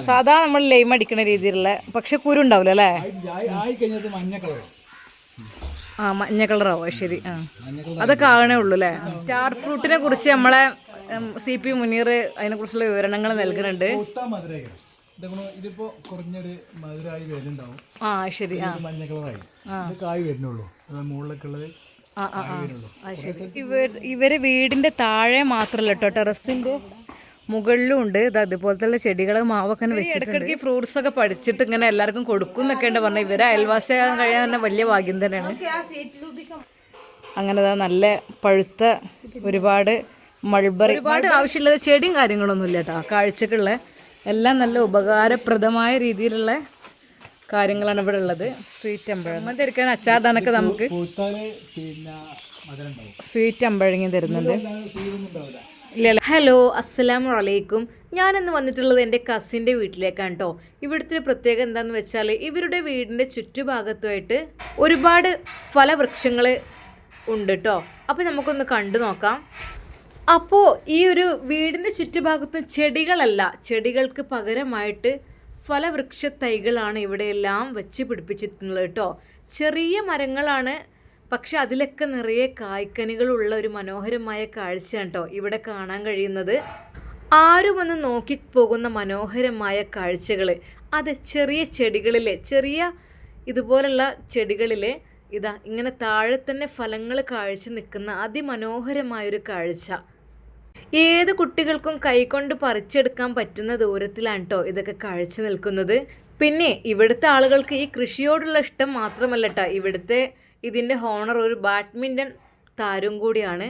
സാധാ നമ്മൾ ലൈം അടിക്കുന്ന രീതിയിലുള്ള പക്ഷെ കുരു ഉണ്ടാവില്ല അല്ലേ? ആ മഞ്ഞ കളറാവോ ശരി. ആ. അതൊക്കെ ആകണേ ഉള്ളൂ അല്ലേ? സ്റ്റാർ ഫ്രൂട്ടിനെ കുറിച്ച് നമ്മളെ സി പി മുനീർ അതിനെക്കുറിച്ചുള്ള വിവരണങ്ങൾ നൽകുന്നുണ്ട്. ഇതിപ്പോ കുറഞ്ഞൊരു മധുരമായി വരുന്നുണ്ടാവും. ആ ശരി. മഞ്ഞ കളറായി ഇത് കായ് വരുന്നുള്ളൂ. അത് മുകളിലൊക്കെ ഉള്ളത് ഇവർ ഇവർ വീടിന്റെ താഴെ മാത്രമല്ല കേട്ടോ ടെറസിന്റെ മുകളിലും ഉണ്ട് ഇത് അതുപോലത്തെ ചെടികൾ മാവൊക്കെ വെച്ചിട്ടുണ്ട്. ഫ്രൂട്ട്സ് ഒക്കെ പഠിച്ചിട്ട് ഇങ്ങനെ എല്ലാവർക്കും കൊടുക്കും എന്നൊക്കെ ഉണ്ട്. പറഞ്ഞത് ഇവരെ അയൽവാസിയാകാൻ കഴിയാൻ തന്നെ വലിയ ഭാഗ്യം തന്നെയാണ്. അങ്ങനെ ദാ നല്ല പഴുത്ത ഒരുപാട് മൾബറി ഒരുപാട് ആവശ്യമില്ലാതെ ചെടിയും കാര്യങ്ങളൊന്നും ഇല്ല കേട്ടോ കാഴ്ചക്കുള്ള എല്ലാം നല്ല ഉപകാരപ്രദമായ രീതിയിലുള്ള കാര്യങ്ങളാണ് ഇവിടെ ഉള്ളത്. സ്വീറ്റ് അമ്പഴങ്ങ തിരിക്കാൻ അച്ചാറിടാനൊക്കെ നമുക്ക് സ്വീറ്റ് അമ്പഴങ്ങി തരുന്നുണ്ട്. അല്ലാതെ സീതൊന്നും ഉണ്ടാവില്ല ഇല്ല ഹലോ അസ്സലാമു അലൈക്കും. ഞാനിന്ന് വന്നിട്ടുള്ളത് എന്റെ കസിന്റെ വീട്ടിലേക്കാണ് കേട്ടോ ഇവിടുത്തെ പ്രത്യേകത എന്താന്ന് വെച്ചാൽ ഇവരുടെ വീടിന്റെ ചുറ്റുഭാഗത്തുമായിട്ട് ഒരുപാട് ഫലവൃക്ഷങ്ങൾ ഉണ്ട് കേട്ടോ അപ്പോൾ നമുക്കൊന്ന് കണ്ടു നോക്കാം. അപ്പോൾ ഈ ഒരു വീടിന്റെ ചുറ്റുഭാഗത്തും ചെടികളല്ല ചെടികൾക്ക് പകരമായിട്ട് ഫലവൃക്ഷ തൈകളാണ് ഇവിടെയെല്ലാം വെച്ച് പിടിപ്പിച്ചിട്ടുള്ളത് കേട്ടോ ചെറിയ മരങ്ങളാണ് പക്ഷെ അതിലൊക്കെ നിറയെ കായ്ക്കനികളുള്ള ഒരു മനോഹരമായ കാഴ്ചയാണ് കേട്ടോ ഇവിടെ കാണാൻ കഴിയുന്നത്. ആരും ഒന്ന് നോക്കിപ്പോകുന്ന മനോഹരമായ കാഴ്ചകൾ അത് ചെറിയ ചെടികളിലെ ചെറിയ ഇതുപോലുള്ള ചെടികളിലെ ഇതാ ഇങ്ങനെ താഴെ തന്നെ ഫലങ്ങൾ കാഴ്ച നിൽക്കുന്ന അതിമനോഹരമായൊരു കാഴ്ച. ഏത് കുട്ടികൾക്കും കൈകൊണ്ട് പറിച്ചെടുക്കാൻ പറ്റുന്ന ദൂരത്തിലാണ് കേട്ടോ ഇതൊക്കെ കാഴ്ച നിൽക്കുന്നത്. പിന്നെ ഇവിടുത്തെ ആളുകൾക്ക് ഈ കൃഷിയോടുള്ള ഇഷ്ടം മാത്രമല്ല കേട്ടോ ഇവിടുത്തെ ഇതിന്റെ ഹോണർ ഒരു ബാഡ്മിന്റൺ താരം കൂടിയാണ്.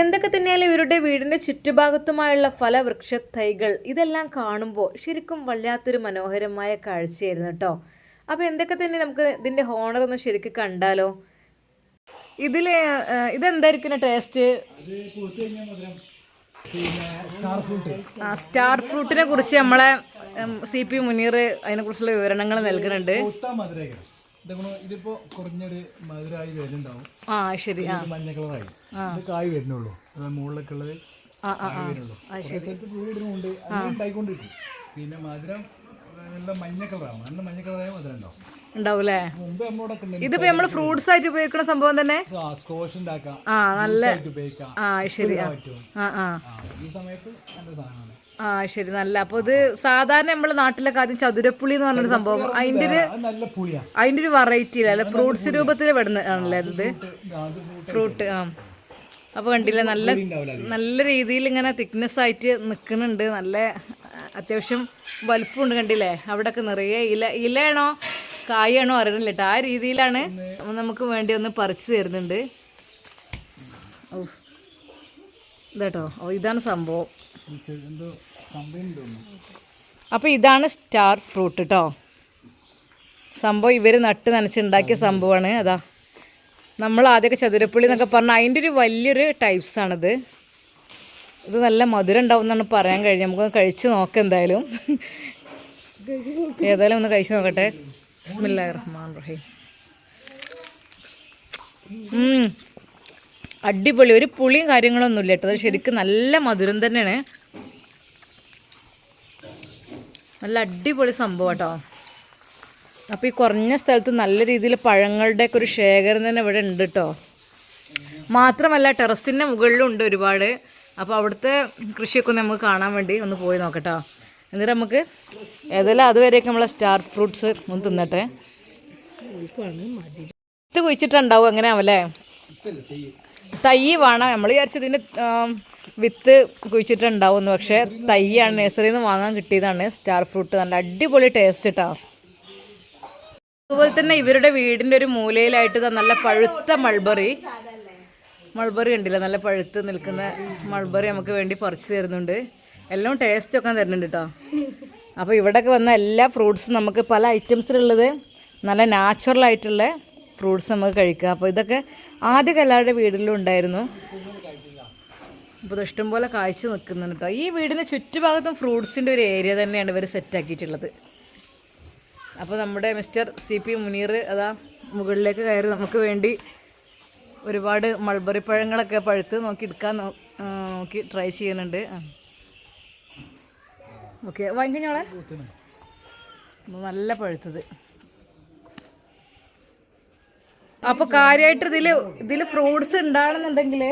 എന്തൊക്കെ തന്നെയാലും ഇവരുടെ വീടിന്റെ ചുറ്റുഭാഗത്തുമായുള്ള ഫലവൃക്ഷ തൈകൾ ഇതെല്ലാം കാണുമ്പോൾ ശരിക്കും വല്ലാത്തൊരു മനോഹരമായ കാഴ്ചയായിരുന്നു കേട്ടോ. അപ്പോൾ എന്തൊക്കെ തന്നെ നമുക്ക് ഇതിന്റെ ഹോണർ ഒന്ന് ശരിക്കും കണ്ടാലോ? ഇതിൽ ഇതെന്തായിരിക്കും ടേസ്റ്റ്? സ്റ്റാർ ഫ്രൂട്ടിനെ കുറിച്ച് നമ്മളെ സി പി മുനീർ അതിനെക്കുറിച്ചുള്ള വിവരണങ്ങൾ നൽകുന്നുണ്ട്. ഇതിപ്പോ കുറഞ്ഞൊരു മധുരമായി വരുന്നുണ്ടാവും. ആ ശരി. ആ. മഞ്ഞ കളറായി. ഇത് കായ് വരുന്നുള്ളൂ. അത് മുകളിലൊക്കെ ഉള്ളത് പൂവിടുന്നുണ്ട് ഉണ്ടായിക്കൊണ്ടിരിക്കും. പിന്നെ മധുരം നല്ല മഞ്ഞ കളറാണ്. നല്ല മഞ്ഞ കളറായ മധുരം ഉണ്ടാവും. ഉണ്ടാവൂലേ ഇതിപ്പോ നമ്മൾ ഫ്രൂട്ട്സ് ആയിട്ട് ഉപയോഗിക്കുന്ന സംഭവം തന്നെ? സ്കോഷ് ഉണ്ടാക്കാം. ആ നല്ല ആ ശരി ആ. ആ ഈ സമയത്ത് നല്ല സാധനമാണ്. ആ ശരി നല്ല. അപ്പൊ ഇത് സാധാരണ നമ്മളെ നാട്ടിലൊക്കെ ആദ്യം ചതുരപ്പുളി എന്ന് പറഞ്ഞൊരു സംഭവം. അതിന്റെ ഒരു അതിന്റെ ഒരു വെറൈറ്റി അല്ല? ഫ്രൂട്ട്സ് രൂപത്തിൽ പെടുന്ന ആണല്ലേ ഇത് അത് ഫ്രൂട്ട് ആ അപ്പോൾ കണ്ടില്ലേ നല്ല നല്ല രീതിയിൽ ഇങ്ങനെ തിക്നെസ് ആയിട്ട് നിൽക്കുന്നുണ്ട് നല്ല അത്യാവശ്യം വലുപ്പമുണ്ട് കണ്ടില്ലേ? അവിടെയൊക്കെ നിറയെ ഇല ഇലയാണോ കായാണോ അറിയണില്ല കേട്ടോ. ആ രീതിയിലാണ് നമുക്ക് വേണ്ടി ഒന്ന് പറിച്ചു തരുന്നുണ്ട്. ഓ ഇതാട്ടോ. ഓ ഇതാണ് സംഭവം. എന്തോ തോന്നുന്നു. അപ്പോൾ ഇതാണ് സ്റ്റാർ ഫ്രൂട്ട് കേട്ടോ സംഭവം ഇവർ നട്ട് നനച്ചുണ്ടാക്കിയ സംഭവമാണ്. അതാ. നമ്മൾ ആദ്യമൊക്കെ ചതുരപ്പുള്ളി എന്നൊക്കെ പറഞ്ഞാൽ അതിന്റെ ഒരു വലിയൊരു ടൈപ്സ് ആണിത്. ഇത് നല്ല മധുരം ഉണ്ടാവും എന്നാണ് പറയാൻ കഴിഞ്ഞത് നമുക്ക് കഴിച്ച് നോക്കാം എന്തായാലും. ഏതായാലും ഒന്ന് കഴിച്ച് നോക്കട്ടെ. ബിസ്മില്ലാ റഹ്മാൻ റഹീം. അടിപൊളി. ഒരു പുളിയും കാര്യങ്ങളൊന്നും ഇല്ല കേട്ടോ. അത് ശരിക്കും നല്ല മധുരം തന്നെയാണ്. നല്ല അടിപൊളി സംഭവം കേട്ടോ. അപ്പോൾ ഈ കുറഞ്ഞ സ്ഥലത്ത് നല്ല രീതിയിൽ പഴങ്ങളുടെയൊക്കെ ഒരു ശേഖരം തന്നെ ഇവിടെ ഉണ്ട് കേട്ടോ. മാത്രമല്ല ടെറസിന്റെ മുകളിലും ഉണ്ട് ഒരുപാട്. അപ്പോൾ അവിടുത്തെ കൃഷിയൊക്കെ ഒന്ന് നമുക്ക് കാണാൻ വേണ്ടി ഒന്ന് പോയി നോക്കട്ടോ. എന്നിട്ട് നമുക്ക് ഏതെല്ലാം അതുവരെയൊക്കെ നമ്മളെ സ്റ്റാർ ഫ്രൂട്ട്സ് ഒന്ന് തിന്നട്ടെ. ഇത് കുഴിച്ചിട്ടുണ്ടാവും എങ്ങനെ ആവല്ലേ തൈ വേണം നമ്മൾ ഇതിന് വിത്ത് കുഴിച്ചിട്ടുണ്ടാവുമെന്ന്. പക്ഷേ തൈയാണ് നഴ്സറിയിൽ നിന്ന് വാങ്ങാൻ കിട്ടിയതാണ്. സ്റ്റാർ ഫ്രൂട്ട് നല്ല അടിപൊളി ടേസ്റ്റ് കേട്ടോ അതുപോലെ തന്നെ ഇവരുടെ വീടിന്റെ ഒരു മൂലയിലായിട്ട് നല്ല പഴുത്ത മൾബറി മൾബറി ഉണ്ടല്ലോ നല്ല പഴുത്ത് നിൽക്കുന്ന മൾബറി നമുക്ക് വേണ്ടി പറിച്ചു തരുന്നുണ്ട്. എല്ലാം ടേസ്റ്റ് ഒക്കെ തരുന്നുണ്ട് കേട്ടോ അപ്പോൾ ഇവിടെയൊക്കെ വന്ന എല്ലാ ഫ്രൂട്ട്സും നമുക്ക് പല ഐറ്റംസിലുള്ളത് നല്ല നാച്ചുറൽ ആയിട്ടുള്ള ഫ്രൂട്ട്സ് നമുക്ക് കഴിക്കാം. അപ്പോൾ ഇതൊക്കെ ആദ്യമൊക്കെ കല്ലാരുടെ വീടിലും ഉണ്ടായിരുന്നു. അപ്പോൾ ഇഷ്ടം ഇഷ്ടംപോലെ കാഴ്ച നിൽക്കുന്നുണ്ട് കേട്ടോ. ഈ വീടിന് ചുറ്റുഭാഗത്തും ഫ്രൂട്ട്സിന്റെ ഒരു ഏരിയ തന്നെയാണ് ഇവർ സെറ്റാക്കിയിട്ടുള്ളത് അപ്പോൾ നമ്മുടെ മിസ്റ്റർ സി പി മുനീർ അതാ മുകളിലേക്ക് കയറി നമുക്ക് വേണ്ടി ഒരുപാട് മൾബറി പഴങ്ങളൊക്കെ പഴുത്ത് നോക്കി എടുക്കാൻ നോക്കി ട്രൈ ചെയ്യുന്നുണ്ട്. ഓക്കെ വാങ്ങിക്കഞ്ഞോളെ നല്ല പഴുത്തത്. അപ്പൊ കാര്യമായിട്ട് ഇതിൽ ഇതിൽ ഫ്രൂട്ട്സ് ഉണ്ടാണെന്നുണ്ടെങ്കിൽ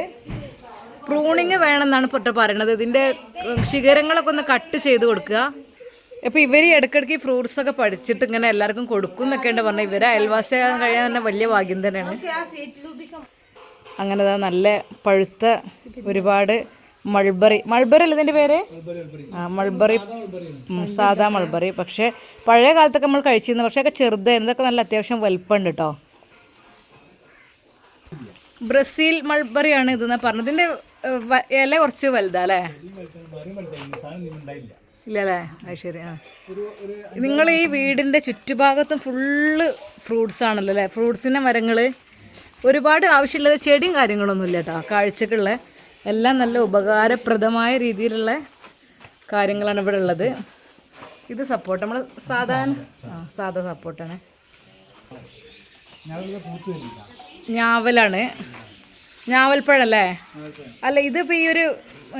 പ്രൂണിങ് വേണമെന്നാണ് പൊട്ട പറയണത്. ഇതിന്റെ ശിഖരങ്ങളൊക്കെ ഒന്ന് കട്ട് ചെയ്ത് കൊടുക്കുക. അപ്പൊ ഇവർ ഇടയ്ക്കിടയ്ക്ക് ഫ്രൂട്ട്സ് ഒക്കെ പഠിച്ചിട്ട് ഇങ്ങനെ എല്ലാവർക്കും കൊടുക്കും എന്നൊക്കെ ഉണ്ട് പറഞ്ഞത്. ഇവരെ അയൽവാസിയാകാൻ കഴിയാൻ തന്നെ വലിയ ഭാഗ്യം തന്നെയാണ്. അങ്ങനെ നല്ല പഴുത്ത ഒരുപാട് മൾബറി. മൾബറി അല്ല ഇതിന്റെ പേര്. ആ മൾബറി. സാധാ മൾബറി. പക്ഷേ പഴയ കാലത്തൊക്കെ നമ്മൾ കഴിച്ചിരുന്നു. പക്ഷേ ഒക്കെ ചെറുത് എന്തൊക്കെ നല്ല അത്യാവശ്യം വലുപ്പമുണ്ട് കേട്ടോ ബ്രസീൽ മൾബറിയാണ് ഇതെന്ന് പറഞ്ഞത്. ഇതിന്റെ ഏഹ്, ഇല കുറച്ച് വലുതാ അല്ലേ ഈ വലുതാണ്, മരം വലുതായിരുന്നു. സാധനം ഒന്നും ഉണ്ടായില്ല ഇല്ലല്ലേ? അത് ശരി ആ. നിങ്ങൾ ഈ വീടിന്റെ ചുറ്റുഭാഗത്തും ഫുള്ള് ഫ്രൂട്ട്സ് ആണല്ലോ അല്ലേ? ഫ്രൂട്ട്സിന്റെ മരങ്ങൾ ഒരുപാട് ആവശ്യമില്ലാതെ ചെടിയും കാര്യങ്ങളൊന്നും ഇല്ല കേട്ടോ. കാഴ്ചക്കുള്ള എല്ലാം നല്ല ഉപകാരപ്രദമായ രീതിയിലുള്ള കാര്യങ്ങളാണ് ഇവിടെ ഉള്ളത്. ഇത് സപ്പോർട്ട് നമ്മൾ സാധാരണ സാധാ സപ്പോർട്ടാണ് ഞാവലാണ്. ഞാവൽപ്പഴല്ലേ? അല്ല ഇതിപ്പോൾ ഈ ഒരു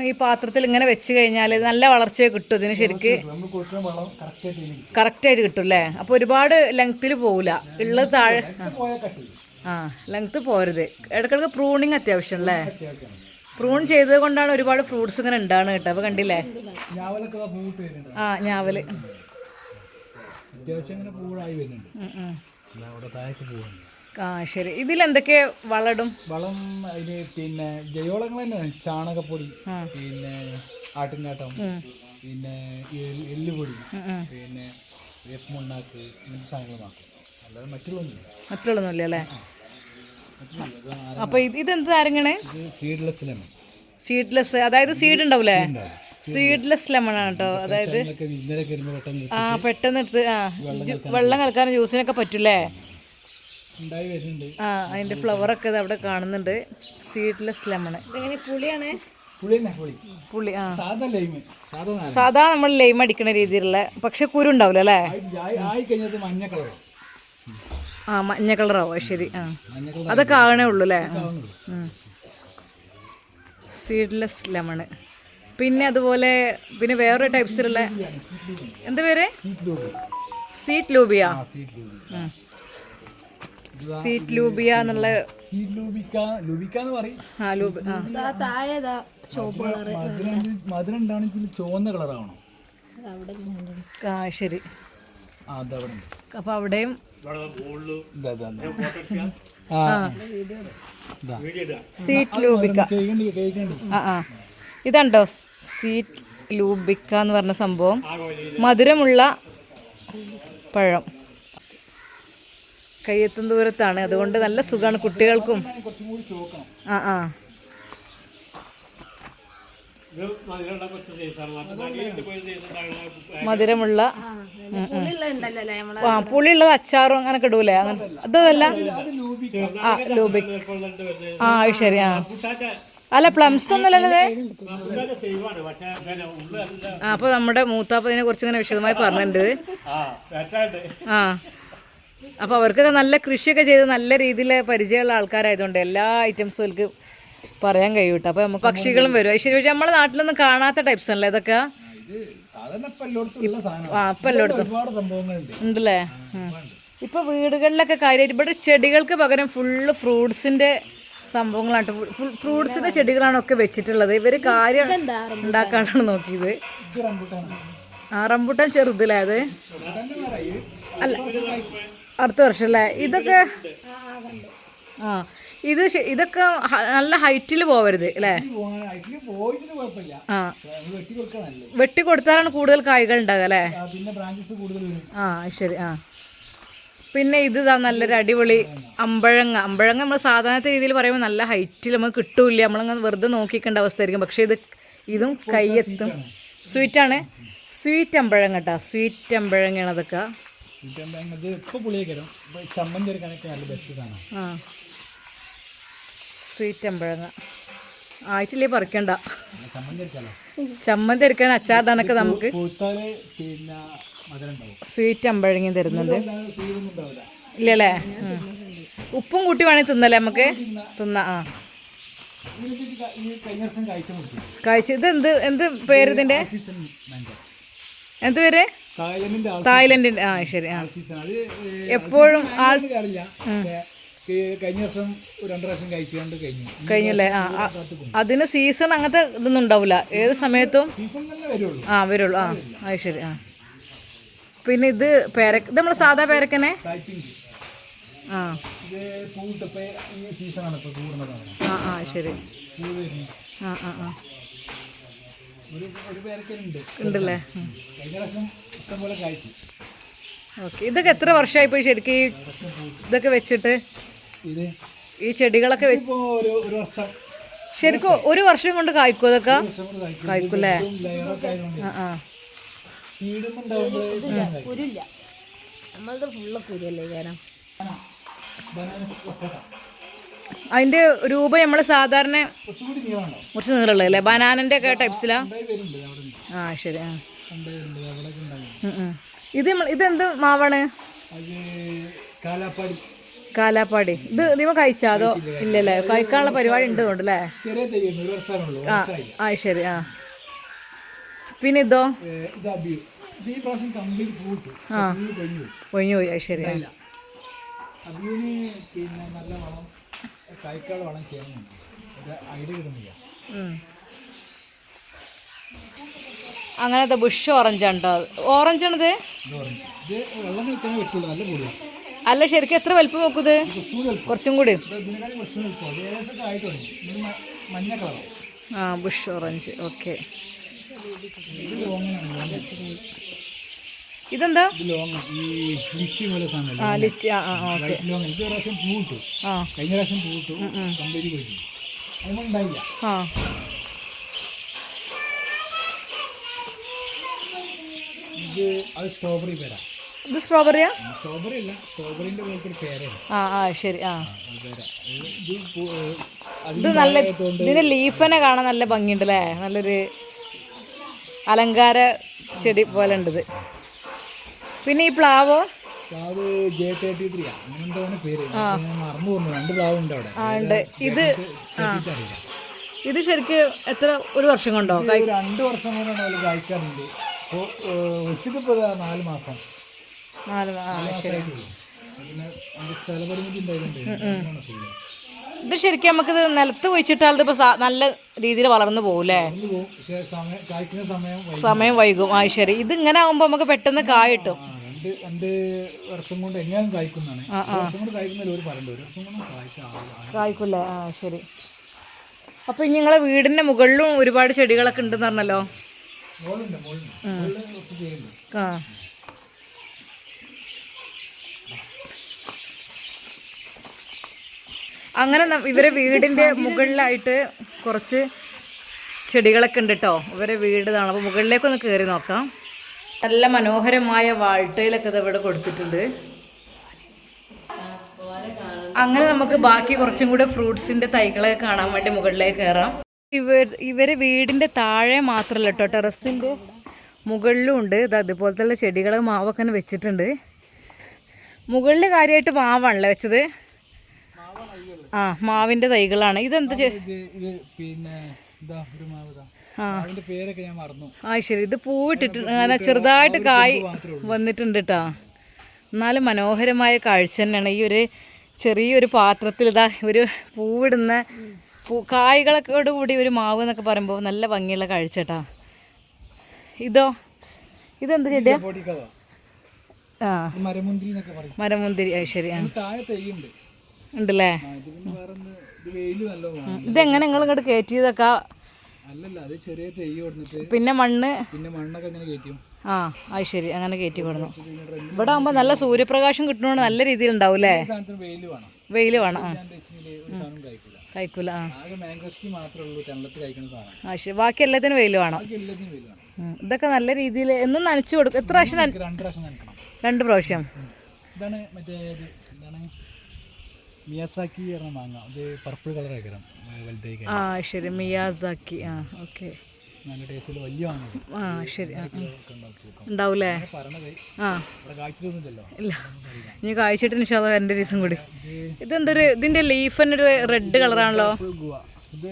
ഈ പാത്രത്തിൽ ഇങ്ങനെ വെച്ച് കഴിഞ്ഞാൽ നല്ല വളർച്ച കിട്ടും ഇതിന് ശരിക്ക്. കറക്റ്റായിട്ട് കിട്ടും. അല്ലേ? അപ്പോൾ ഒരുപാട് ലെങ്ത്തിൽ പോവില്ല ഉള്ളത് താഴെ ആ. ലെങ്ത്ത് പോരുത്. ഇടയ്ക്കിടയ്ക്ക് പ്രൂണിങ് അത്യാവശ്യം അല്ലേ? പ്രൂൺ ചെയ്തത് കൊണ്ടാണ് ഒരുപാട് ഫ്രൂട്ട്സ് ഇങ്ങനെ ഉണ്ടാണ് കേട്ടോ. അപ്പോൾ കണ്ടില്ലേ? ആ ഞാവൽ അത്യാവശ്യം ഇങ്ങനെ പൂവായി വരുന്നുണ്ട്. ആ ശരി. ഇതിലെന്തൊക്കെ വളടും? വളം അതിന് പിന്നെ ജൈവളങ്ങൾ തന്നെ ചാണകപ്പൊടി പിന്നെ ആട്ടിൻകാട്ടം പിന്നെ എല്ലുപൊടി പിന്നെ വേപ്പുണ്ണാക്ക് ഇങ്ങനത്തെ സാധനങ്ങൾ മാത്രം. അല്ലാതെ മറ്റുള്ളൊന്നുമില്ല. മറ്റുള്ളതൊന്നുമില്ല അല്ലേ? മറ്റുള്ള ഇത് അരങ്ങണേ ഇത് സീഡ്ലെസ് ലെമൺ സീഡ്ലെസ് അതായത് സീഡ് ഉണ്ടാവില്ലേ സീഡ്ലെസ് ലെമൺ ആണ് കേട്ടോ അതായത് ആ പെട്ടെന്ന് എടുത്ത് ആ വെള്ളം കലക്കാൻ ജ്യൂസിനൊക്കെ പറ്റൂലേ ആ അതിന്റെ ഫ്ലവർ ഒക്കെ അവിടെ കാണുന്നുണ്ട്. സീഡ്ലെസ് ലെമൺ പുളിയാണ്? പുളി ആ. സാധാ നമ്മൾ ലൈം അടിക്കുന്ന രീതിയിലുള്ള പക്ഷെ കുരു ഉണ്ടാവില്ല അല്ലേ? ആ മഞ്ഞ കളറാവോ ശരി ആ. അതൊക്കെ ആകണേ ഉള്ളൂ അല്ലേ? സീഡ്ലെസ് ലെമണ് പിന്നെ അതുപോലെ പിന്നെ വേറെ ടൈപ്സിലുള്ള എന്ത് പേര്? സീറ്റ് ലൂബിയാ സീറ്റ് ലൂബിയ ആ സീറ്റ് ലൂബി സീറ്റ് ലൂബിയ എന്നുള്ള സീറ്റ് ലൂബിക്ക ലൂബിക്ക എന്ന് പറയും. ആ ലൂബി ആ. മധുരം ഉണ്ടാണെങ്കിൽ ചുവന്ന കളറാവണം. ആ ശരി. അപ്പൊ അവിടെയും. സീറ്റ് ലൂബിക്ക ഇതുണ്ടോ? സീറ്റ് ലൂബിക്ക എന്ന് പറഞ്ഞ സംഭവം. മധുരമുള്ള പഴം. കയ്യെത്തും ദൂരത്താണ്. അതുകൊണ്ട് നല്ല സുഖമാണ് കുട്ടികൾക്കും. ആ ആ. മധുരമുള്ള. ആ പുളിയുള്ളത് അച്ചാറും അങ്ങനെ കിടൂലേ അങ്ങനെ അതല്ല? ആ ലൂബിക്. ആ ശരി ആ. അല്ല പ്ലംസ് ഒന്നുമല്ലത് ആ അപ്പൊ നമ്മുടെ മൂത്താപ്പതിനെ കുറിച്ച് ഇങ്ങനെ വിശദമായി പറഞ്ഞിട്ടുണ്ട്. ആ. അപ്പൊ അവർക്കൊക്കെ നല്ല കൃഷിയൊക്കെ ചെയ്ത് നല്ല രീതിയിൽ പരിചയമുള്ള ആൾക്കാരായതുകൊണ്ട് എല്ലാ ഐറ്റംസും അവർക്ക് പറയാൻ കഴിയും കേട്ടോ അപ്പോൾ നമുക്ക് പക്ഷികളും വരും. ശരി പക്ഷേ നമ്മളെ നാട്ടിലൊന്നും കാണാത്ത ടൈപ്സ് അല്ലേ ഇതൊക്കെ? ആ ഇപ്പൊ എല്ലായിടത്തും. ഉണ്ടല്ലേ? ഉം. ഇപ്പൊ വീടുകളിലൊക്കെ കാര്യമായിട്ട് ഇവിടെ ചെടികൾക്ക് പകരം ഫുള്ള് ഫ്രൂട്ട്സിന്റെ സംഭവങ്ങളാണ് ഫ്രൂട്ട്സിന്റെ ചെടികളാണ് ഒക്കെ വെച്ചിട്ടുള്ളത്. ഇവർ കാര്യം ഉണ്ടാക്കാനാണ് നോക്കിയത്. ആ റംബുട്ടാൻ ചെറുതില്ലേ അത്? അല്ല. അടുത്ത വർഷം അല്ലേ? ഇതൊക്കെ ആ ഇത് ഇതൊക്കെ നല്ല ഹൈറ്റിൽ പോവരുത് അല്ലേ? ആ. വെട്ടി കൊടുത്താലാണ് കൂടുതൽ കായ്കൾ ഉണ്ടാകുക അല്ലേ? ആ, ശരി. ആ. പിന്നെ ഇത് ദാ നല്ലൊരു അടിപൊളി അമ്പഴങ്ങ. അമ്പഴങ്ങ നമ്മൾ സാധാരണ രീതിയിൽ പറയുമ്പോൾ നല്ല ഹൈറ്റിൽ നമുക്ക് കിട്ടൂല നമ്മളങ്ങനെ വെറുതെ നോക്കിക്കേണ്ട അവസ്ഥയായിരിക്കും. പക്ഷേ ഇത് ഇതും കയ്യെത്തും. സ്വീറ്റാണ് സ്വീറ്റ് അമ്പഴങ്ങ കേട്ടോ സ്വീറ്റ് അമ്പഴങ്ങയാണ് അതൊക്കെ. ഇത് ഇപ്പോൾ പുളിയേക്കരം. ചമ്മന്തി എടുക്കാനൊക്കെ നല്ല ബെസ്റ്റ് സാധനം സ്വീറ്റ് അമ്പഴങ്ങ. ആയിട്ടില്ലേ പറിക്കണ്ട. ചമ്മന്തി എടുക്കാൻ അച്ചാറിടാനൊക്കെ നമുക്ക് സ്വീറ്റ് അമ്പഴങ്ങി തരുന്നുണ്ട്. ഇല്ലല്ലേ? ഉപ്പും കൂട്ടി വേണേൽ തിന്നല്ലേ നമുക്ക്? തിന്ന. ആ. കഴിച്ചു ഇത് എന്ത് എന്ത് പേര് ഇതിന്റെ എന്ത് പേര്? തായ്ലൻഡിന്റെ ആ ശരി ആ. എപ്പോഴും ആൾ കഴിഞ്ഞ വർഷം രണ്ടു പ്രാവശ്യം കഴിച്ചുകൊണ്ട് കഴിഞ്ഞു. കഴിഞ്ഞല്ലേ? ആ അതിന് സീസൺ അങ്ങനത്തെ ഇതൊന്നും ഉണ്ടാവില്ല ഏത് സമയത്തും ആ വരുള്ളൂ. ആ അത് ശരി ആ. പിന്നെ ഇത് പേരക്ക ഇത് നമ്മൾ സാധാ പേരക്കനെ? ആ. ആ ആ ശരി. ആ ആ ആ. ഉണ്ടല്ലേ? ഓക്കെ. ഇതൊക്കെ എത്ര വർഷമായി പോയി ശരിക്കും ഈ ഇതൊക്കെ വെച്ചിട്ട്? ഈ ചെടികളൊക്കെ ശരിക്കും ഒരു വർഷം കൊണ്ട് കായ്ക്കും ഇതൊക്കെ? കായ്ക്കൂല്ലേ? ആ ആ. കുരില്ല. നമ്മളത് ഫുള്ള് കുരിയല്ലേ കാരണം അതിന്റെ രൂപ നമ്മൾ സാധാരണ കുറച്ച് നീളമുള്ളത് അല്ലേ? ബനാനന്റെ ഒക്കെ ടൈപ്സിലാ ആ ശരി ആ. ഇത് ഇതെന്ത് മാവാണ്? കാലാപ്പാടി. ഇത് നിങ്ങൾ കഴിച്ചാ? അതോ ഇല്ലല്ലേ? കഴിക്കാനുള്ള പരിപാടി ഉണ്ട് കൊണ്ടല്ലേ ആ ശരി ആ. പിന്നെ ഇതോ? ആ. പോയി. ഒഴിഞ്ഞു പോയി ശരി പിന്നെ നല്ല വളം. കായ്ക്കാൾ വളം ചെയ്യുന്നുണ്ട്. ഒരു ഐഡിയ കിട്ടുന്നില്ല. അങ്ങനത്തെ ബുഷ് ഓറഞ്ച് ഉണ്ടോ? ഓറഞ്ച് ആണിത്? അല്ല ശരിക്കും എത്ര വലിപ്പം നോക്കുന്നത് കുറച്ചും കൂടി ആ ബുഷ് ഓറഞ്ച്. ഓക്കെ. ഇതെന്താ? ആ ലിച്ചി. ആ ഓക്കെ. ഇത് ആ. കഴിഞ്ഞ പ്രാവശ്യം ആ. അത് സ്ട്രോബെറി പേരാ. ഇത് സ്ട്രോബെറിയാ സ്ട്രോബെറി അല്ല. സ്ട്രോബെറിന്റെ പോലത്തെ ഒരു പേരാണ് ആ ആ ശരി. ആ. ഇത് നല്ല ഇതിന്റെ ലീഫനെ കാണാൻ നല്ല ഭംഗിയുണ്ട് അല്ലേ? നല്ലൊരു അലങ്കാര ചെടി പോലെ ഉണ്ട് ഇത്. പിന്നെ ഈ പ്ലാവോ? പ്ലാവ് ജെ തേർട്ടി ത്രീ അങ്ങനെന്താണ് പേര്? മറന്നു പോകുന്നു രണ്ട് പ്ലാവ് ഉണ്ട് അവിടെ. ഉണ്ട്. ഇത് ഇത് ശരിക്ക് എത്ര ഒരു വർഷം കൊണ്ടോ? രണ്ട് വർഷം കൊണ്ടാണ് അവർ കഴിക്കാറുണ്ട് അപ്പോൾ വെച്ചിട്ട് ഇപ്പോൾ നാല് മാസം? നാല് മാസം സ്ഥലപരിമിതി ഉണ്ടായതുകൊണ്ട്. ഇത് ശരിക്കും നമുക്കിത് നിലത്ത് വെച്ചിട്ടാൽ ഇതിപ്പോൾ നല്ല രീതിയിൽ വളർന്നു പോകൂലേ സമയം വൈകി. ആ ശരി. ഇത് ഇങ്ങനെ ആകുമ്പോൾ നമുക്ക് പെട്ടെന്ന് കായ കിട്ടും. ആ രണ്ട് രണ്ട് വർഷം കൊണ്ട് എങ്ങനെയും കായ്ക്കുന്നതാണ്. ഒരു വർഷം കൊണ്ട് കായ്ക്കുന്നതിൽ ഒരു പറയുന്നുണ്ട് ഒരു വർഷം കൊണ്ട് കായ്ക്കാം കായ്ക്കൂലേ ആ ശരി. അപ്പോൾ ഇനി നിങ്ങളെ വീടിന്റെ മുകളിലും ഒരുപാട് ചെടികളൊക്കെ ഉണ്ടെന്ന് പറഞ്ഞല്ലോ? ആ. അങ്ങനെ ഇവരെ വീടിന്റെ മുകളിലായിട്ട് കുറച്ച് ചെടികളൊക്കെ ഉണ്ട് കേട്ടോ ഇവരെ വീട് അപ്പൊ അപ്പോൾ മുകളിലേക്കൊന്ന് കയറി നോക്കാം. നല്ല മനോഹരമായ വാൾട്ടയിലൊക്കെ ഇത് ഇവിടെ കൊടുത്തിട്ടുണ്ട്. അങ്ങനെ നമുക്ക് ബാക്കി കുറച്ചും കൂടെ ഫ്രൂട്ട്സിന്റെ തൈകളെ കാണാൻ വേണ്ടി മുകളിലേക്ക് കയറാം ഇവർ ഇവർ വീടിന്റെ താഴെ മാത്രമല്ല കേട്ടോ ടെറസിന്റെ മുകളിലും ഉണ്ട്. ഇത് അതുപോലത്തെ ചെടികൾ മാവൊക്കെ വെച്ചിട്ടുണ്ട്. മുകളിൽ കാര്യമായിട്ട് മാവാണല്ലേ വെച്ചത്. ആ മാവിന്റെ തൈകളാണ്. ഇതെന്ത് പിന്നെ ആ. ശരി. ഇത് പൂവിട്ടിട്ട് അങ്ങനെ ചെറുതായിട്ട് കായ് വന്നിട്ടുണ്ട് കേട്ടോ എന്നാലും മനോഹരമായ കാഴ്ച തന്നെയാണ് ഈ ഒരു ചെറിയൊരു പാത്രത്തിൽ ഇതാ ഒരു പൂവിടുന്ന പൂ കായ്കളൊക്കെയോട് കൂടി ഒരു മാവ് എന്നൊക്കെ പറയുമ്പോൾ നല്ല ഭംഗിയുള്ള കാഴ്ച കേട്ടാ ഇതോ? ഇതെന്ത് ചെടിയാ? ആ. മരമുന്തിരി ശരി ആ. ഉണ്ടല്ലേ? വെയിൽ ഇതെങ്ങനെ നിങ്ങൾ ഇങ്ങോട്ട് കയറ്റിയതൊക്കെ? പിന്നെ മണ്ണ്? പിന്നെ മണ്ണൊക്കെ അങ്ങനെ കയറ്റും ആ അത് ശരി. അങ്ങനെ കയറ്റി കൊടുന്നു ഇവിടെ ആകുമ്പോൾ നല്ല സൂര്യപ്രകാശം കിട്ടണ നല്ല രീതിയിൽ ഉണ്ടാവും അല്ലേ? വെയിൽ വെയിൽ വേണം. ആ. കഴിക്കൂല. ആ. ആ ശരി. ബാക്കി എല്ലാത്തിനും വെയിൽ വേണം. ഇതൊക്കെ നല്ല രീതിയിൽ എന്നും നനച്ചു കൊടുക്കും. എത്ര പ്രാവശ്യം രണ്ട് പ്രാവശ്യം നനക്കണം രണ്ട് പ്രാവശ്യം ഇതാണ് മറ്റേ ഇത് എന്താണ് മിയാസാക്കി പറഞ്ഞ മാങ്ങ. ഇത് പർപ്പിൾ കളർ ആക്കണം വലുതായി ആ ശരി. മിയാസാക്കി. ആ ഓക്കെ. നല്ല ടേസ്റ്റിൽ വലിയ മാങ്ങ ആ ശരി. ആ. ഉണ്ടാവൂലേ? ആ. ഇവിടെ കാഴ്ചതൊന്നുമില്ലല്ലോ ഇല്ല. ഇനി കാഴ്ചയിട്ട് നിഷാദ എന്റെ ദിവസം കൂടി. ഇതെന്തൊരു ഇതിന്റെ തന്നെ ഒരു റെഡ് കളറാണല്ലോ ഇത്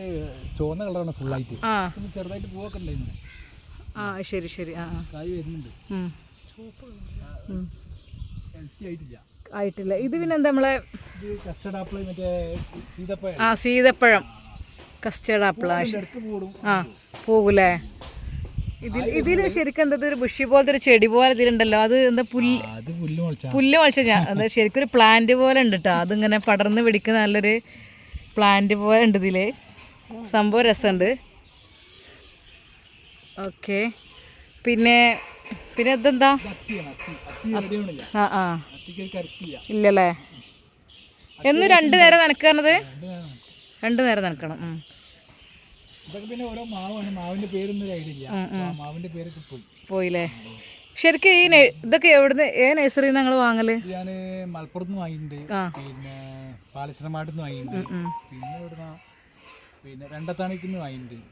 ചുവന്ന കളറാണ് ഫുള്ളായിട്ട് ആ. പിന്നെ ചെറുതായിട്ട് പൂവൊക്കെ ഉണ്ടായിരുന്നു. ആ ശരി ശരി. ആ ആ. കായ് വരുന്നുണ്ട്. ഉം. ഹെൽത്തി ആയിട്ടില്ല. ആയിട്ടില്ല. ഇത് പിന്നെ എന്താ നമ്മളെ ആ സീതപ്പഴം. കസ്റ്റേർഡ് ആപ്പിൾ ആ പോകൂലേ? ഇതിൽ ഇതിൽ ശരിക്കും എന്താ ഒരു ബുഷി പോലത്തെ ഒരു ചെടി പോലെ ഇതിലുണ്ടല്ലോ. അത് എന്താ പുല്ല് പുല്ല് മുളച്ച ഞാൻ. എന്താ ശരിക്കും ഒരു പ്ലാന്റ് പോലെ ഉണ്ട് കേട്ടോ അതിങ്ങനെ പടർന്ന് പിടിക്കുന്ന നല്ലൊരു പ്ലാന്റ് പോലെ ഉണ്ട് ഇതിൽ. സംഭവം രസമുണ്ട്. ഓക്കെ പിന്നെ പിന്നെ ഇതെന്താ? ആ ആ. ഇല്ലല്ലേ? എന്ന് രണ്ടു നേരം നനക്കണത് രണ്ടു നേരം നനക്കണം. ഉം. ഇതൊക്കെ പിന്നെ ഓരോ മാവാണ്. മാവിന്റെ പേരൊന്നും ഒരു ഐഡിയ ഇല്ല. അപ്പൊ ആ മാവിന്റെ പേരൊക്കെ പോയി. പോയില്ലേ? ശരിക്കും ഈ ഇതൊക്കെ എവിടുന്ന് ഏ നഴ്സറി നിങ്ങൾ വാങ്ങൽ? ഞാൻ മലപ്പുറത്ത് നിന്ന് വാങ്ങിയിട്ടുണ്ട് പിന്നെ നിന്ന് വാങ്ങിയിട്ടുണ്ട്. പിന്നെ ഇവിടുന്ന് പിന്നെ രണ്ടത്താണിക്ക് നിന്ന് വാങ്ങിയിട്ടുണ്ട്.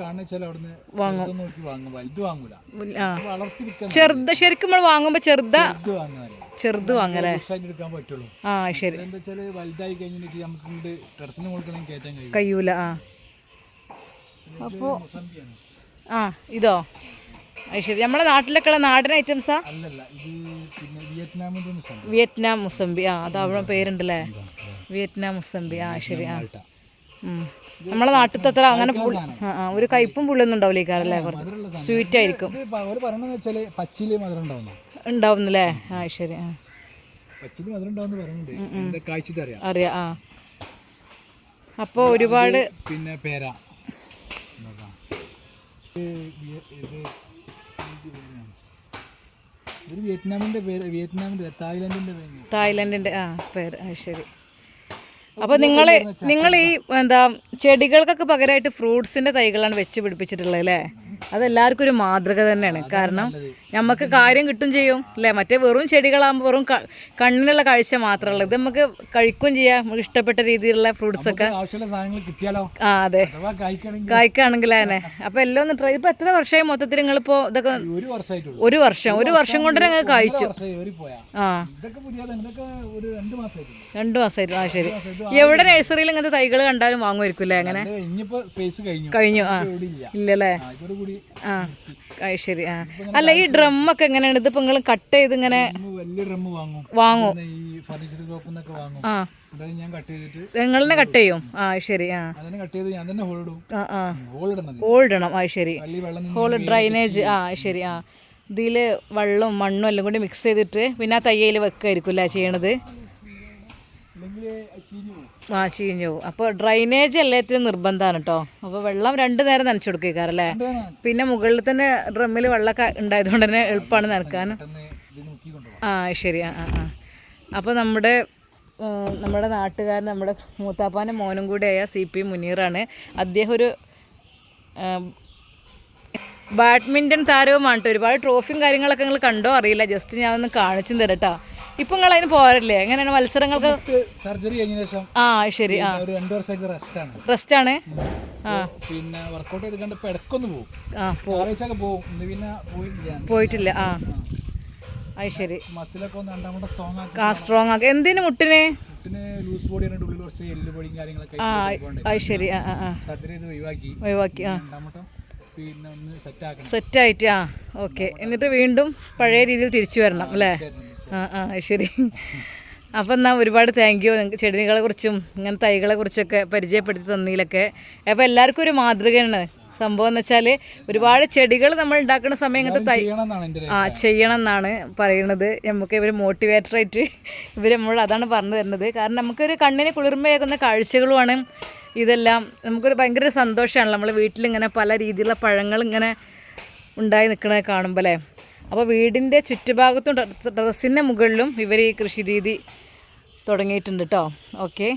കാണുന്ന അവിടുന്ന് ചെറുത് നോക്കി വാങ്ങും. വലുത് വാങ്ങൂല. ചെറുത് ശരിക്കും നമ്മൾ വാങ്ങുമ്പോൾ ചെറുത ചെറുത് വാങ്ങലേ ഫ്രഷായിട്ട് എടുക്കാൻ പറ്റുള്ളൂ. ആ ശരി. എന്താ വലുതായി കഴിഞ്ഞിട്ട് നമുക്ക് ഇങ്ങോട്ട് ടെറസിന് കൊടുക്കണമെങ്കിൽ കയറ്റാൻ കഴിയും. കഴിയൂല ആ. അപ്പോ ആ ഇതോ? അത് ശരി. നമ്മുടെ നാട്ടിലൊക്കെയുള്ള നാടൻ ഐറ്റംസാ? അല്ലല്ല ഇത് പിന്നെ വിയറ്റ്നാം മുസംബി. ആ അത് അവിടെ പേരുണ്ടല്ലേ? വിയറ്റ്നാം. മുസംബി. ആ ശരി ആ. ഉം. നമ്മളെ നാട്ടിൽ അത്ര അങ്ങനെ ഒരു കയ്പും പുള്ളിയൊന്നും ഉണ്ടാവില്ല കാരല്ലേ കുറച്ച്. സ്വീറ്റ് ആയിരിക്കും. ഉണ്ടാവുന്നല്ലേ? ആ ശരി അറിയാം. ആ. അപ്പോൾ ഒരുപാട് പിന്നെ പേര. വിയറ്റ്നാമിന്റെ പേര് വിയറ്റ്നാമിന്റെ തായ്ലൻഡിന്റെ പേര്. തായ്ലൻഡിന്റെ ആ പേര്. ശരി. അപ്പോൾ നിങ്ങൾ നിങ്ങൾ ഈ എന്താ ചെടികൾക്കൊക്കെ പകരമായിട്ട് ഫ്രൂട്ട്സിന്റെ തൈകളാണ് വെച്ച് പിടിപ്പിച്ചിട്ടുള്ളത് അല്ലേ? അതെല്ലാവർക്കും ഒരു മാതൃക തന്നെയാണ്. കാരണം നമുക്ക് കാര്യം കിട്ടും ചെയ്യും അല്ലേ? മറ്റേ വെറും ചെടികളാകുമ്പോൾ വെറും കണ്ണിനുള്ള കാഴ്ച മാത്രമല്ല. ഇത് നമുക്ക് കഴിക്കുകയും ചെയ്യാം. നമുക്ക് ഇഷ്ടപ്പെട്ട രീതിയിലുള്ള ഫ്രൂട്ട്സ് ഒക്കെ. ആ അതെ. കായ്ക്കാണെങ്കിൽ തന്നെ. അപ്പോൾ എല്ലാം ഒന്ന് ട്രൈ ഇപ്പോൾ എത്ര വർഷമായി മൊത്തത്തിൽ നിങ്ങൾ നിങ്ങളിപ്പോൾ ഇതൊക്കെ ഒരു വർഷം. ഒരു വർഷം കൊണ്ട് ഞങ്ങൾ കായ്ച്ചു. ആ. രണ്ട് മാസമായിരുന്നു ആ ശരി. എവിടെ നഴ്സറിയിൽ ഇങ്ങനത്തെ തൈകൾ കണ്ടാലും വാങ്ങുമായിരിക്കും അല്ലേ? അങ്ങനെ? കഴിഞ്ഞു. ആ. ഇല്ല. ഇല്ലല്ലേ? ആ, ആ ശരി ആ. അല്ല ഈ ഡ്രം ഒക്കെ എങ്ങനെയാണ്? ഇതിപ്പോ നിങ്ങൾ കട്ട് ചെയ്ത് ഇങ്ങനെ വലിയ ഡ്രം വാങ്ങും. വാങ്ങും? ഈ ഫർണിച്ചർ ഷോപ്പിൽ നിന്നൊക്കെ വാങ്ങും. ആ. ഞാൻ കട്ട് ചെയ്തിട്ട് നിങ്ങൾ തന്നെ കട്ട് ചെയ്യും? ആ ശരി ആ. അതിനെ കട്ട് ചെയ്ത് ഞാൻ തന്നെ ഹോൾ ഇടും. ആ ആ. ഹോൾ ഇടണം ഹോൾ ഇടണം ആ ശരി ഹോൾ ഡ്രൈനേജ് ആ ശരി ആ. ഇതിൽ വെള്ളവും മണ്ണും എല്ലാം കൂടി മിക്സ് ചെയ്തിട്ട് പിന്നെ ആ തയ്യയിൽ വെക്കായിരിക്കും അല്ലേ ചെയ്യണത്? അല്ലെങ്കിൽ പോകും അപ്പോൾ ഡ്രൈനേജ് എല്ലാത്തിനും നിർബന്ധമാണ് കേട്ടോ അപ്പോൾ വെള്ളം രണ്ടു നേരം നനച്ചു. കൊടുക്കാറല്ലേ പിന്നെ മുകളിൽ തന്നെ ഡ്രമ്മിൽ വെള്ളമൊക്കെ ഉണ്ടായതുകൊണ്ട് തന്നെ എളുപ്പമാണ് നനക്കാൻ ആ ശരി. ആ ആ അപ്പോൾ നമ്മുടെ നമ്മുടെ നാട്ടുകാരൻ നമ്മുടെ മൂത്താപ്പാന്റെ മോനും കൂടെയായ സി പി മുനീറാണ്. അദ്ദേഹം ഒരു ബാഡ്മിന്റൺ താരവുമാണ് കേട്ടോ ഒരുപാട് ട്രോഫിയും കാര്യങ്ങളൊക്കെ നിങ്ങൾ കണ്ടോ? അറിയില്ല. ജസ്റ്റ് ഞാൻ ഒന്ന് കാണിച്ചു തരാം കേട്ടോ ഇപ്പം നിങ്ങൾ അതിന് പോരല്ലേ എങ്ങനെയാണ് മത്സരങ്ങൾക്ക് സർജറി കഴിഞ്ഞ ശേഷം ആ ശരി ആ. ഒരു രണ്ടു വർഷമായിട്ട് ആണ്. റെസ്റ്റ് ആണ്? പിന്നെ വർക്കൗട്ട് ചെയ്ത് കണ്ടപ്പോൾ ഇടക്കൊന്ന് പോകും ആ പോകും പിന്നെ പോയിട്ടില്ല. പോയിട്ടില്ല ആ. അത് ശരി മസിലൊക്കെ ഒന്ന് രണ്ടാമത്തെ സ്ട്രോങ് ആക്കി ആ സ്ട്രോങ് ആക്കി. എന്തിനു മുട്ടിന്? ലൂസ് ബോഡി ഉള്ളിൽ കുറച്ച് എല്ല് പൊടിയും കാര്യങ്ങളൊക്കെ അത് ശരി ആ ആ സർജറി ചെയ്ത് ഒഴിവാക്കി. ഒഴിവാക്കി ആ. രണ്ടാമത്തെ സെറ്റായിട്ട് ആ. ഓക്കെ എന്നിട്ട് വീണ്ടും പഴയ രീതിയിൽ തിരിച്ചു വരണം അല്ലേ? ആ ആ ശരി. അപ്പം എന്നാൽ ഒരുപാട് താങ്ക് യു നിങ്ങൾക്ക് ചെടികളെ കുറിച്ചും ഇങ്ങനെ തൈകളെ കുറിച്ചൊക്കെ പരിചയപ്പെടുത്തി തന്നതിലൊക്കെ. അപ്പോൾ എല്ലാവർക്കും ഒരു മാതൃകയാണ്. സംഭവം എന്ന് വെച്ചാൽ ഒരുപാട് ചെടികൾ നമ്മൾ ഉണ്ടാക്കുന്ന സമയം ഇങ്ങനത്തെ തൈ ആ ചെയ്യണം എന്നാണ് പറയുന്നത്. നമുക്ക് ഇവർ മോട്ടിവേറ്ററായിട്ട് ഇവർ നമ്മൾ അതാണ് പറഞ്ഞു തരുന്നത്. കാരണം നമുക്കൊരു കണ്ണിന് കുളിർമയേക്കുന്ന കാഴ്ചകളുമാണ് ഇതെല്ലാം. നമുക്കൊരു ഭയങ്കര സന്തോഷമാണ്. നമ്മൾ വീട്ടിലിങ്ങനെ പല രീതിയിലുള്ള പഴങ്ങൾ ഇങ്ങനെ ഉണ്ടായി നിൽക്കുന്നത് കാണുമ്പോൾ അല്ലേ? അപ്പോൾ വീടിന്റെ ചുറ്റുഭാഗത്തും ടെറസ് ടെറസിന്റെ മുകളിലും ഇവർ ഈ കൃഷി രീതി തുടങ്ങിയിട്ടുണ്ട് കേട്ടോ ഓക്കെ.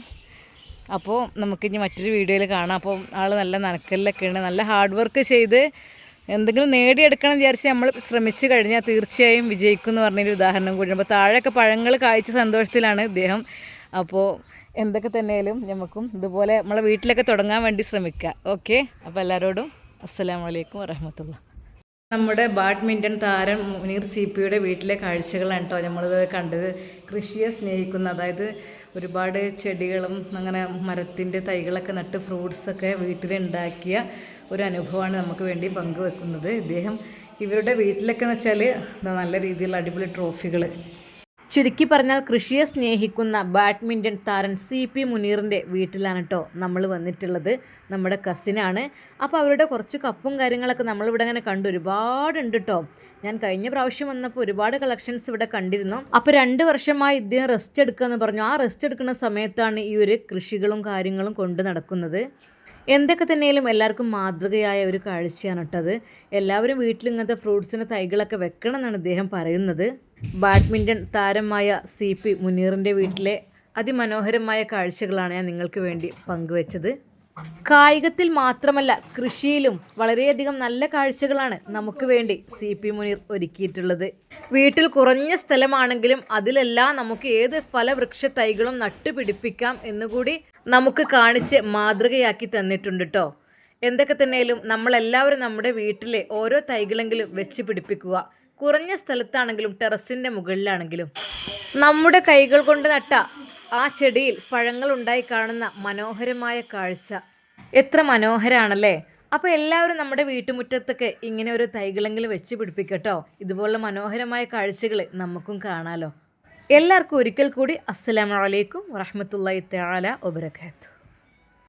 അപ്പോൾ നമുക്കിനി മറ്റൊരു വീഡിയോയിൽ കാണാം. അപ്പോൾ ആൾ നല്ല നനക്കലിലൊക്കെയാണ്. നല്ല ഹാർഡ് വർക്ക് ചെയ്ത് എന്തെങ്കിലും നേടിയെടുക്കണം വിചാരിച്ച് നമ്മൾ ശ്രമിച്ചു കഴിഞ്ഞാൽ തീർച്ചയായും വിജയിക്കും എന്ന് പറഞ്ഞൊരു ഉദാഹരണം കൂടിയാണ് അപ്പോൾ താഴെയൊക്കെ പഴങ്ങൾ കായ്ച്ച സന്തോഷത്തിലാണ് ഇദ്ദേഹം. അപ്പോൾ എന്തൊക്കെ തന്നെയാലും നമുക്കും ഇതുപോലെ നമ്മളെ വീട്ടിലൊക്കെ തുടങ്ങാൻ വേണ്ടി ശ്രമിക്കുക. ഓക്കെ. അപ്പോൾ എല്ലാവരോടും അസ്സാം വലൈക്കും വറഹമത്തുള്ള. നമ്മുടെ ബാഡ്മിന്റൺ താരം മുനീർ സി പിയുടെ വീട്ടിലെ കാഴ്ചകളാണ് കേട്ടോ നമ്മളിത് കണ്ടത്. കൃഷിയെ സ്നേഹിക്കുന്ന അതായത് ഒരുപാട് ചെടികളും അങ്ങനെ മരത്തിന്റെ തൈകളൊക്കെ നട്ട് ഫ്രൂട്ട്സൊക്കെ വീട്ടിലുണ്ടാക്കിയ ഒരു അനുഭവമാണ് നമുക്ക് വേണ്ടി പങ്കുവെക്കുന്നത്. ഇദ്ദേഹം ഇവരുടെ വീട്ടിലൊക്കെ എന്ന് വെച്ചാൽ നല്ല രീതിയിലുള്ള അടിപൊളി ട്രോഫികൾ ചുരുക്കി പറഞ്ഞാൽ കൃഷിയെ സ്നേഹിക്കുന്ന ബാഡ്മിന്റൺ താരം സി പി മുനീറിന്റെ വീട്ടിലാണ് കേട്ടോ നമ്മൾ വന്നിട്ടുള്ളത്. നമ്മുടെ കസിനാണ്. അപ്പോൾ അവരുടെ കുറച്ച് കപ്പും കാര്യങ്ങളൊക്കെ നമ്മളിവിടെ അങ്ങനെ കണ്ടു ഒരുപാടുണ്ട് കേട്ടോ ഞാൻ കഴിഞ്ഞ പ്രാവശ്യം വന്നപ്പോൾ ഒരുപാട് കളക്ഷൻസ് ഇവിടെ കണ്ടിരുന്നു. അപ്പോൾ രണ്ട് വർഷമായി ഇദ്ദേഹം റെസ്റ്റ് എടുക്കാമെന്ന് പറഞ്ഞു. ആ റെസ്റ്റ് എടുക്കുന്ന സമയത്താണ് ഈ ഒരു കൃഷികളും കാര്യങ്ങളും കൊണ്ട് നടക്കുന്നത്. എന്തൊക്കെ തന്നെയാലും എല്ലാവർക്കും മാതൃകയായ ഒരു കാഴ്ചയാണ് കേട്ടത് എല്ലാവരും വീട്ടിൽ ഇങ്ങനത്തെ ഫ്രൂട്ട്സിന്റെ തൈകളൊക്കെ വെക്കണം എന്നാണ് ഇദ്ദേഹം പറയുന്നത്. ബാഡ്മിന്റൺ താരമായ സി പി മുനീറിന്റെ വീട്ടിലെ അതിമനോഹരമായ കാഴ്ചകളാണ് ഞാൻ നിങ്ങൾക്ക് വേണ്ടി പങ്കുവച്ചത്. കായികത്തിൽ മാത്രമല്ല കൃഷിയിലും വളരെയധികം നല്ല കാഴ്ചകളാണ് നമുക്ക് വേണ്ടി സി പി മുനീർ ഒരുക്കിയിട്ടുള്ളത്. വീട്ടിൽ കുറഞ്ഞ സ്ഥലമാണെങ്കിലും അതിലെല്ലാം നമുക്ക് ഏത് ഫലവൃക്ഷ തൈകളും നട്ടുപിടിപ്പിക്കാം എന്നുകൂടി നമുക്ക് കാണിച്ച് മാതൃകയാക്കി തന്നിട്ടുണ്ട് കേട്ടോ എന്തൊക്കെ തന്നെയാലും നമ്മളെല്ലാവരും നമ്മുടെ വീട്ടിലെ ഓരോ തൈകളെങ്കിലും വെച്ച് പിടിപ്പിക്കുക. കുറഞ്ഞ സ്ഥലത്താണെങ്കിലും ടെറസിന്റെ മുകളിലാണെങ്കിലും. നമ്മുടെ കൈകൾ കൊണ്ട് നട്ട ആ ചെടിയിൽ പഴങ്ങൾ ഉണ്ടായി കാണുന്ന മനോഹരമായ കാഴ്ച. എത്ര മനോഹരാണല്ലേ? അപ്പോൾ എല്ലാവരും നമ്മുടെ വീട്ടുമുറ്റത്തൊക്കെ ഇങ്ങനെ ഒരു തൈകളെങ്കിലും വെച്ച് പിടിപ്പിക്കട്ടോ. ഇതുപോലുള്ള മനോഹരമായ കാഴ്ചകൾ നമുക്കും കാണാലോ. എല്ലാവർക്കും ഒരിക്കൽ കൂടി അസ്സലാമലൈക്കും വറഹമത്തല്ലാ തആല വബറകാതുഹു